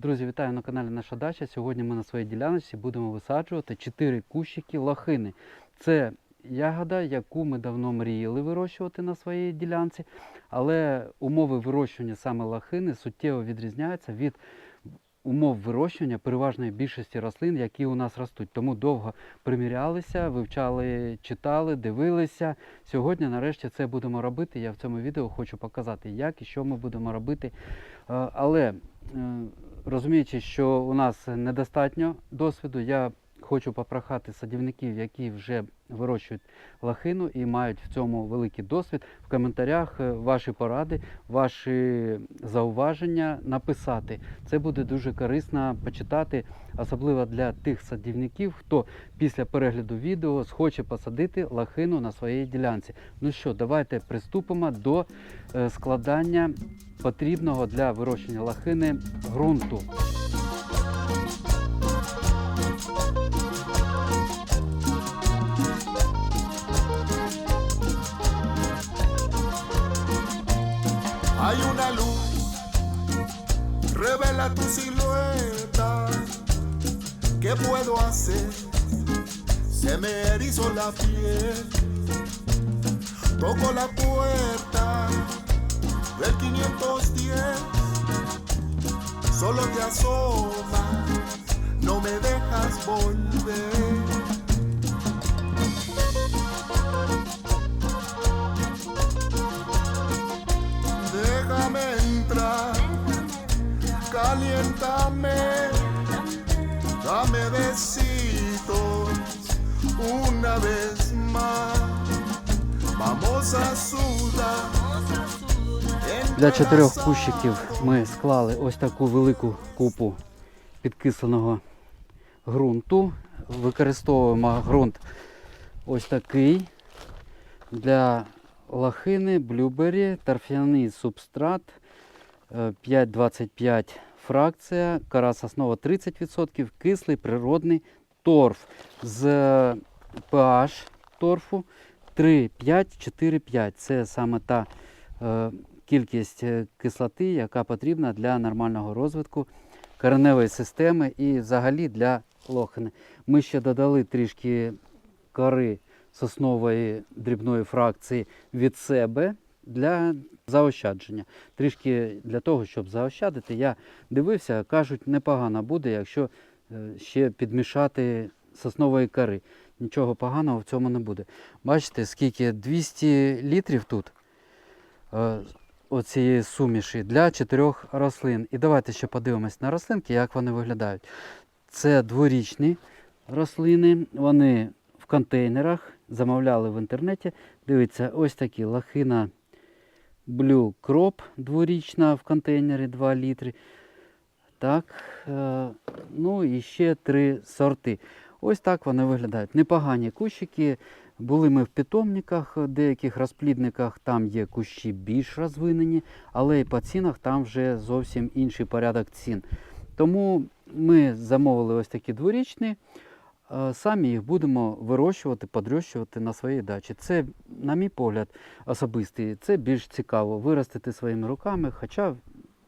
Друзі, вітаю на каналі Наша Дача. Сьогодні ми на своїй ділянці будемо висаджувати 4 кущики лохини. Це ягода, яку ми давно мріяли вирощувати на своїй ділянці, але умови вирощування саме лохини суттєво відрізняються від умов вирощування переважної більшості рослин, які у нас ростуть. Тому довго примірялися, вивчали, читали, дивилися. Сьогодні, нарешті, це будемо робити. Я в цьому відео хочу показати, як і що ми будемо робити. Е, Але е, розуміючи, що у нас недостатньо досвіду, я хочу попрохати садівників, які вже вирощують лахину і мають в цьому великий досвід. В коментарях е, ваші поради, ваші зауваження написати. Це буде дуже корисно почитати, особливо для тих садівників, хто після перегляду відео схоче посадити лахину на своїй ділянці. Ну що, давайте приступимо до е, складання потрібного для вирощення лахини ґрунту. Revela tu silueta. ¿Qué puedo hacer? Se me erizó la piel. Toco la puerta del 510. Solo te asomas, no me dejas volver. Caliéntame, dame besitos una vez más. Vamos a sudar. Для чотирьох кущиків ми склали ось таку велику купу підкисленого ґрунту. Використовуємо ґрунт ось такий. Для лахини, блюбері, торфяний субстрат е, 5,25 фракція, кора соснова 30%, кислий природний торф з pH торфу 3,5-4,5. Це саме та е, кількість е, кислоти, яка потрібна для нормального розвитку кореневої системи і взагалі для лохини. Ми ще додали трішки кори соснової дрібної фракції від себе для заощадження. Трішки для того, щоб заощадити, я дивився, кажуть, непогано буде, якщо е, ще підмішати соснової кори. Нічого поганого в цьому не буде. Бачите, скільки 200 літрів тут е, оцієї суміші для чотирьох рослин. І давайте ще подивимось на рослинки, як вони виглядають. Це дворічні рослини, вони в контейнерах, замовляли в інтернеті. Дивіться, ось такі лахина Blue Crop дворічна в контейнері 2 літри. Так, е, ну і ще три сорти. Ось так вони виглядають. Непогані кущики. Були ми в питомниках, в деяких розплідниках, там є кущі більш розвинені, але і по цінах там вже зовсім інший порядок цін. Тому ми замовили ось такі дворічні. Е, Самі їх будемо вирощувати, подрощувати на своїй дачі. Це, на мій погляд, особистий, це більш цікаво виростити своїми руками, хоча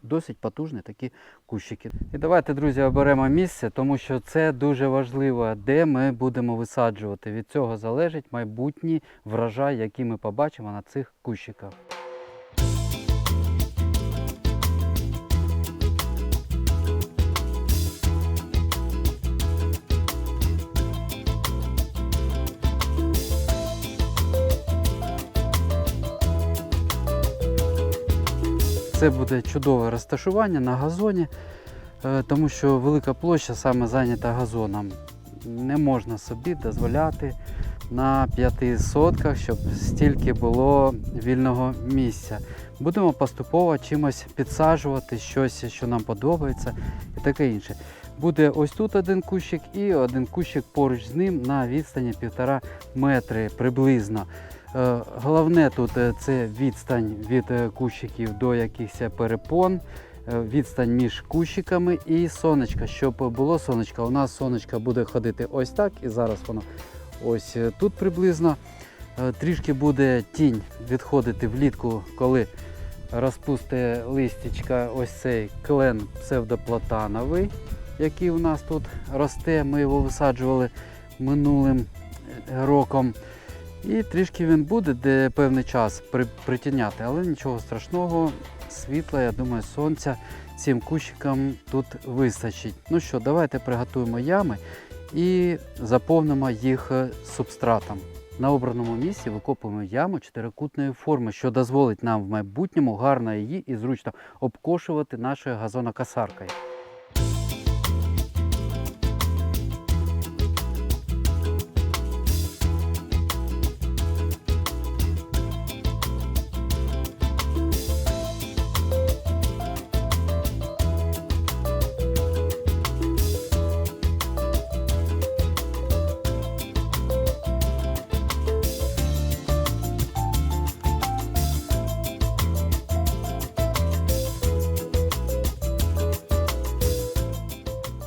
досить потужні такі кущики. І давайте, друзі, оберемо місце, тому що це дуже важливо, де ми будемо висаджувати. Від цього залежить майбутній врожай, який ми побачимо на цих кущиках. Це буде чудове розташування на газоні, е, тому що велика площа саме зайнята газоном. Не можна собі дозволяти на п'яти сотках, щоб стільки було вільного місця. Будемо поступово чимось підсаджувати щось, що нам подобається, і таке інше. Буде ось тут один кущик і один кущик поруч з ним на відстані півтора метри приблизно. Е, Головне тут е, це відстань від е, кущиків до якихось перепон, відстань між кущиками і сонечка. Щоб було сонечко, у нас сонечко буде ходити ось так, і зараз воно ось тут приблизно. Трішки буде тінь відходити влітку, коли розпусти листячка ось цей клен псевдоплатановий, який у нас тут росте. Ми його висаджували минулим роком. І трішки він буде де певний час при, притіняти, але нічого страшного, світла, я думаю, сонця цим кущикам тут вистачить. Ну що, давайте приготуємо ями і заповнимо їх е, субстратом. На обраному місці викопуємо яму чотирикутної форми, що дозволить нам в майбутньому гарно її і зручно обкошувати нашою газонокосаркою.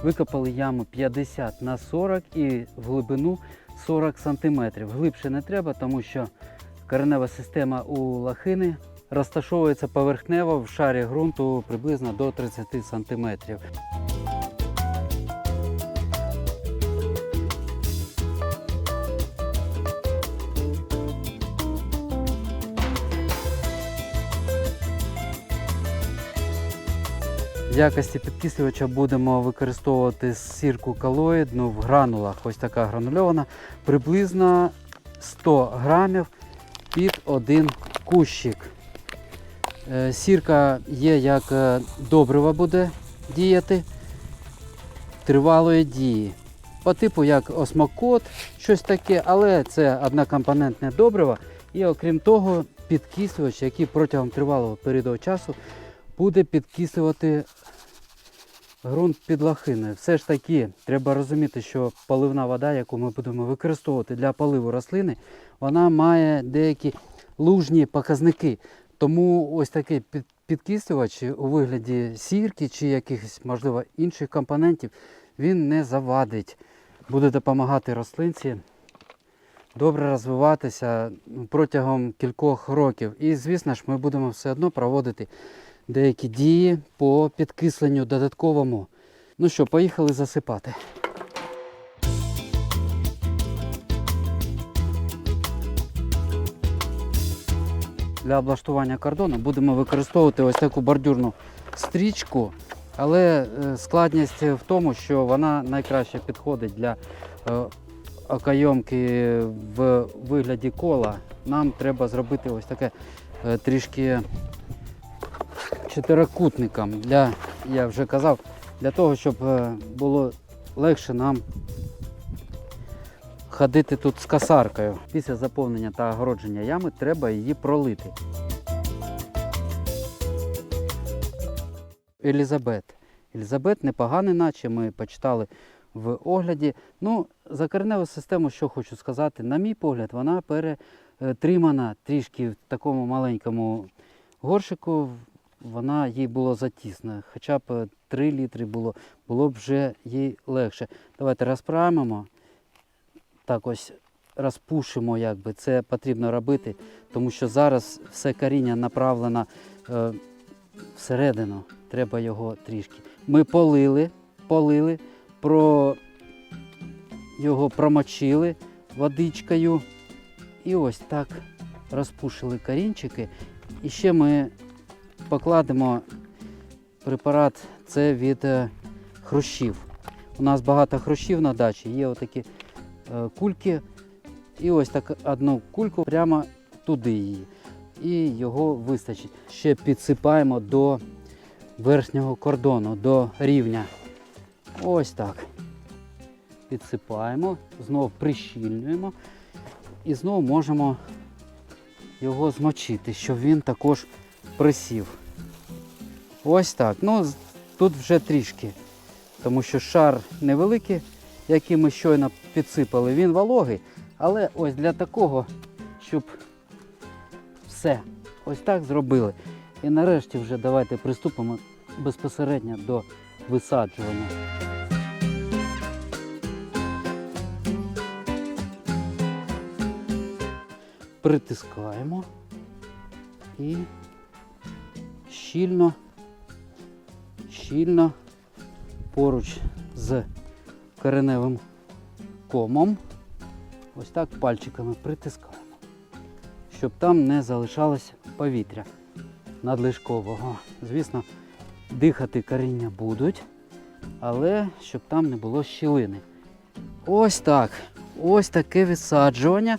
Викопали яму 50 на 40 і в глибину 40 см. Глибше не треба, тому що коренева система у лахини розташовується поверхнево в шарі ґрунту приблизно до 30 см. В якості підкислювача будемо використовувати сірку калоїдну в гранулах. Ось така гранульована, приблизно 100 грамів під один кущик. Е, Сірка є як е, добрива буде діяти тривалої дії. По типу як осмокот, щось таке, але це однокомпонентне добриво. І окрім того, підкислювач, який протягом тривалого періоду часу буде підкислювати ґрунт під лахиною. Все ж таки, треба розуміти, що поливна вода, яку ми будемо використовувати для поливу рослини, вона має деякі лужні показники. Тому ось такий під- підкислювач у вигляді сірки чи якихось, можливо, інших компонентів, він не завадить. Буде допомагати рослинці добре розвиватися протягом кількох років. І, звісно ж, ми будемо все одно проводити деякі дії по підкисленню додатковому. Ну що, поїхали засипати. Для облаштування кордону будемо використовувати ось таку бордюрну стрічку, але е, складність в тому, що вона найкраще підходить для е, окайомки в вигляді кола. Нам треба зробити ось таке е, трішки чотирикутником для, я вже казав, для того, щоб е, було легше нам ходити тут з косаркою. Після заповнення та огородження ями треба її пролити. Елізабет. Елізабет непоганий, наче ми почитали в огляді. Ну, за кореневу систему, що хочу сказати, на мій погляд, вона перетримана трішки в такому маленькому горшику. Вона їй було затісно. Хоча б 3 літри було, було б вже їй легше. Давайте розправимо. Так ось розпушимо, якби це потрібно робити, тому що зараз все коріння направлено е, всередину. Треба його трішки. Ми полили, полили, про його промочили водичкою. І ось так розпушили корінчики. І ще ми покладемо препарат це від е, хрущів. У нас багато хрущів на дачі, є отакі е, кульки. І ось так одну кульку прямо туди її. І його вистачить. Ще підсипаємо до верхнього кордону, до рівня. Ось так. Підсипаємо, знову прищільнюємо і знову можемо його змочити, щоб він також присів. Ось так. Ну, тут вже трішки, тому що шар невеликий, який ми щойно підсипали, він вологий. Але ось для такого, щоб все ось так зробили. І нарешті вже давайте приступимо безпосередньо до висаджування. Притискаємо і щільно, щільно поруч з кореневим комом. Ось так пальчиками притискаємо, щоб там не залишалось повітря надлишкового. Звісно, дихати коріння будуть, але щоб там не було щілини. Ось так. Ось таке висаджування.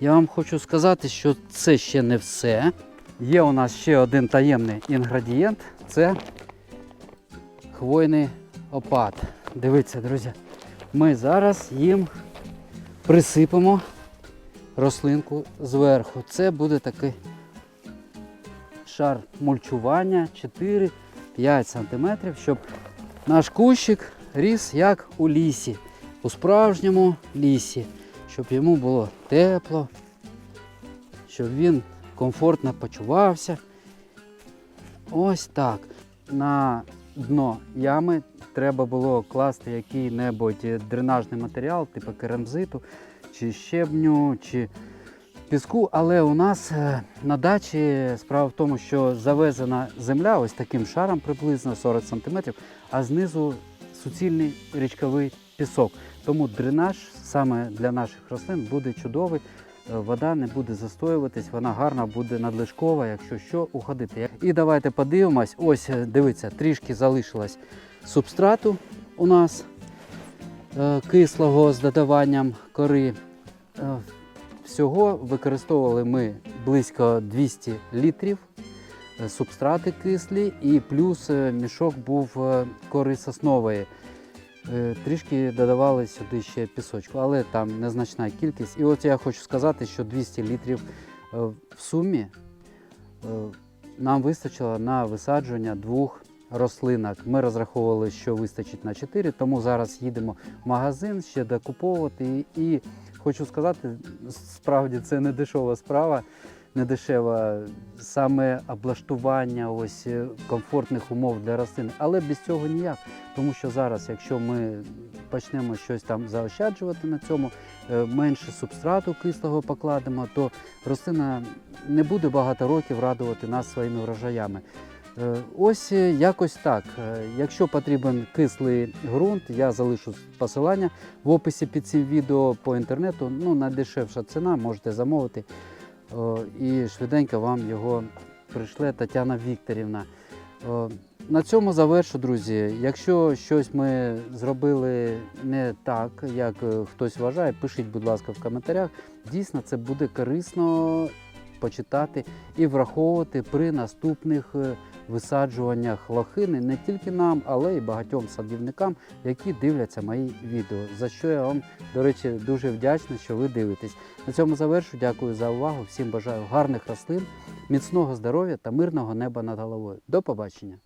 Я вам хочу сказати, що це ще не все. Є у нас ще один таємний інгредієнт це хвойний опад. Дивіться, друзі, ми зараз їм присипемо рослинку зверху. Це буде такий шар мульчування 4-5 см, щоб наш кущик ріс як у лісі, у справжньому лісі, щоб йому було тепло, щоб він комфортно почувався. Ось так. На дно ями треба було класти який-небудь дренажний матеріал, типу керамзиту, чи щебню, чи піску. Але у нас е, на дачі справа в тому, що завезена земля ось таким шаром приблизно 40 см, а знизу суцільний річковий пісок. Тому дренаж саме для наших рослин буде чудовий. Е, Вода не буде застоюватись, вона гарна буде надлишкова, якщо що, уходити. І давайте подивимось. Ось е, дивіться, трішки залишилось субстрату у нас е, кислого з додаванням кори. Всього використовували ми близько 200 літрів субстрати кислі і плюс мішок був кори соснової. Е, Трішки додавали сюди ще пісочку, але там незначна кількість. І от я хочу сказати, що 200 літрів е, в сумі е, нам вистачило на висадження двох рослинок. Ми розраховували, що вистачить на 4, тому зараз їдемо в магазин ще докуповувати. І, хочу сказати, справді це не дешева справа. Не дешева саме облаштування ось е, комфортних умов для рослин, але без цього ніяк. Тому що зараз, якщо ми почнемо щось там заощаджувати на цьому, е, менше субстрату кислого покладемо, то рослина не буде багато років радувати нас своїми врожаями. Е, Ось якось так. Якщо потрібен кислий ґрунт, я залишу посилання в описі під цим відео по інтернету. Ну, найдешевша ціна, можете замовити. І швиденько вам його прийшле Тетяна Вікторівна. На цьому завершу, друзі. Якщо щось ми зробили не так, як е, хтось вважає, пишіть, будь ласка, в коментарях. Дійсно, це буде корисно почитати і враховувати при наступних е, висаджуваннях лохини не тільки нам, але й багатьом садівникам, які дивляться мої відео. За що я вам, до речі, дуже вдячний, що ви дивитесь. На цьому завершу. Дякую за увагу. Всім бажаю гарних рослин, міцного здоров'я та мирного неба над головою. До побачення!